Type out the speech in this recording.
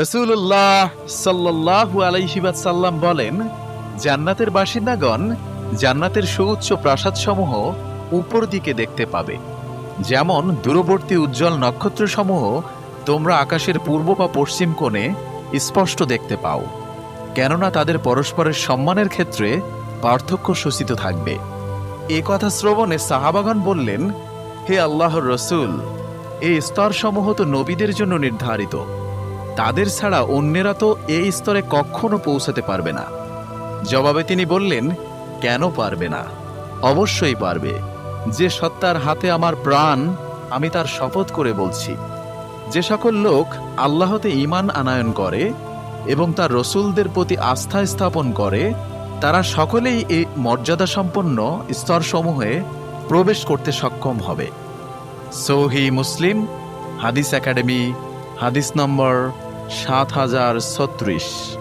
রসুল্লাহ সাল্লাহু আলাইহিবাসাল্লাম বলেন, জান্নাতের বাসিন্দাগণ জান্নাতের সুউচ্চ প্রাসাদসমূহ উপর দিকে দেখতে পাবে। যেমন দূরবর্তী উজ্জ্বল নক্ষত্রসমূহ তোমরা আকাশের পূর্ব বা পশ্চিম কোণে স্পষ্ট দেখতে পাও। কেননা তাদের পরস্পরের সম্মানের ক্ষেত্রে পার্থক্য সূচিত থাকবে। এ কথা শ্রবণে সাহাবাগণ বললেন, হে আল্লাহর রসুল, এই স্তরসমূহ তো নবীদের জন্য নির্ধারিত। তাদের ছাড়া অন্যেরা তো এই স্তরে কখনো পৌঁছাতে পারবে না। জবাবে তিনি বললেন, কেন পারবে না? অবশ্যই পারবে। যে সত্তার হাতে আমার প্রাণ, আমি তার শপথ করে বলছি। যে সকল লোক আল্লাহতে ঈমান আনায়ন করে এবং তার রসুলদের প্রতি আস্থা স্থাপন করে, তারা সকলেই এই মর্যাদা সম্পন্ন স্তরসমূহে প্রবেশ করতে সক্ষম হবে। সৌহি মুসলিম, হাদিস একাডেমি, হাদিস নম্বর সাত হাজার ছত্রিশ।